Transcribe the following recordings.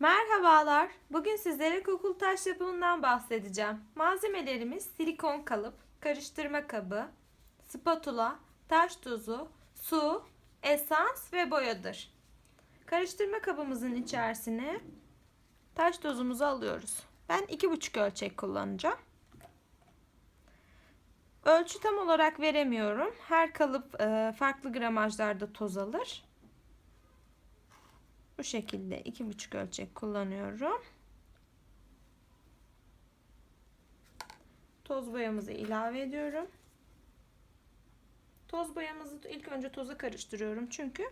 Merhabalar. Bugün sizlere kokul taş yapımından bahsedeceğim. Malzemelerimiz silikon kalıp, karıştırma kabı, spatula, taş tuzu, su, esans ve boyadır. Karıştırma kabımızın içerisine taş tozumuzu alıyoruz. Ben 2,5 ölçek kullanacağım. Ölçü tam olarak veremiyorum. Her kalıp e, farklı gramajlarda toz alır. Bu şekilde iki buçuk ölçek kullanıyorum. Toz boyamızı ilave ediyorum. Toz boyamızı ilk önce toza karıştırıyorum. Çünkü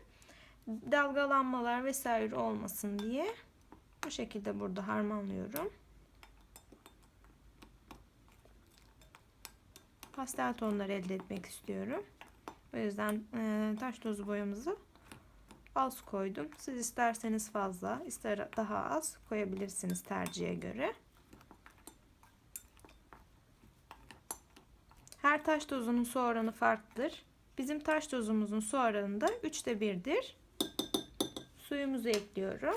dalgalanmalar vesaire olmasın diye. Bu şekilde burada harmanlıyorum. Pastel tonlar elde etmek istiyorum. O yüzden e, taş tozu boyamızı az koydum. Siz isterseniz fazla, ister daha az koyabilirsiniz tercihe göre. Her taş tozunun su oranı farklıdır. Bizim taş tozumuzun su oranı da 3'te 1'dir. Suyumuzu ekliyorum.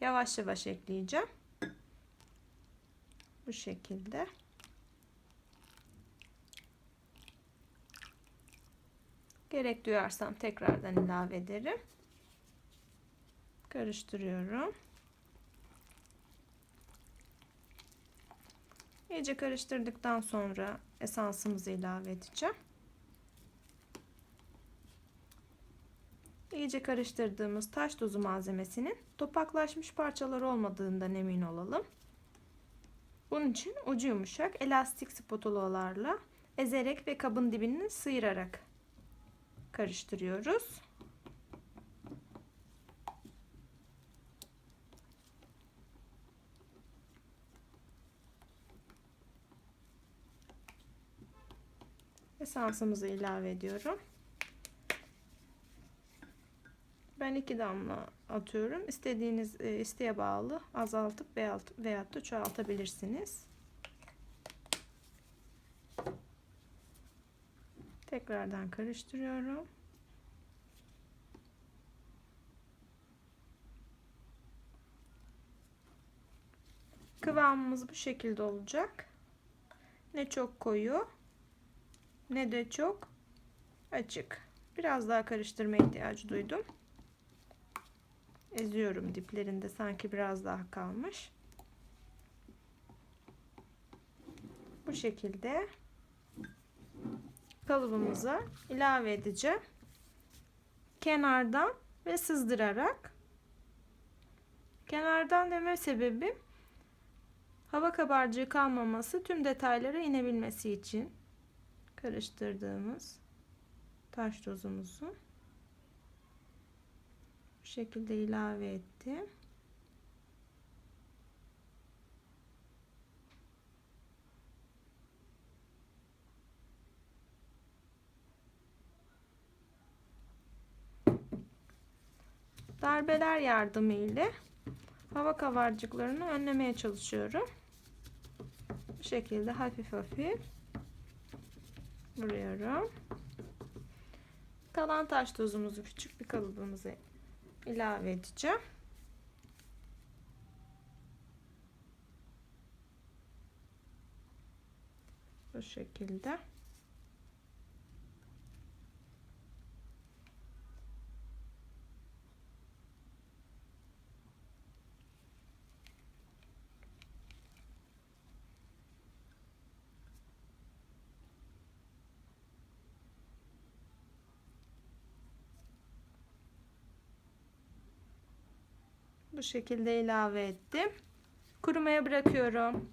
Yavaş yavaş ekleyeceğim. Bu şekilde. Gerek duyarsam tekrardan ilave ederim. Karıştırıyorum. İyice karıştırdıktan sonra esansımızı ilave edeceğim. İyice karıştırdığımız taş tozu malzemesinin topaklaşmış parçalar olmadığından emin olalım. Bunun için ucu yumuşak elastik spatulalarla ezerek ve kabın dibini sıyırarak karıştırıyoruz. Esansımızı ilave ediyorum. Ben iki damla atıyorum. İstediğiniz e, isteğe bağlı azaltıp veyahut da çoğaltabilirsiniz. Tekrardan karıştırıyorum. Kıvamımız bu şekilde olacak. Ne çok koyu ne de çok açık. Biraz daha karıştırma ihtiyacı duydum. Eziyorum diplerinde sanki biraz daha kalmış. Bu şekilde kalıbımıza ilave edeceğim. Kenardan ve sızdırarak. Kenardan deme sebebim hava kabarcığı kalmaması, tüm detaylara inebilmesi için karıştırdığımız taş tozumuzu bu şekilde ilave ettim. Darbeler yardımı ile hava kabarcıklarını önlemeye çalışıyorum. Bu şekilde hafif hafif vuruyorum. Kalan taş tozumuzu küçük bir kalıbımıza ilave edeceğim. Bu şekilde. Bu şekilde ilave ettim. Kurumaya bırakıyorum.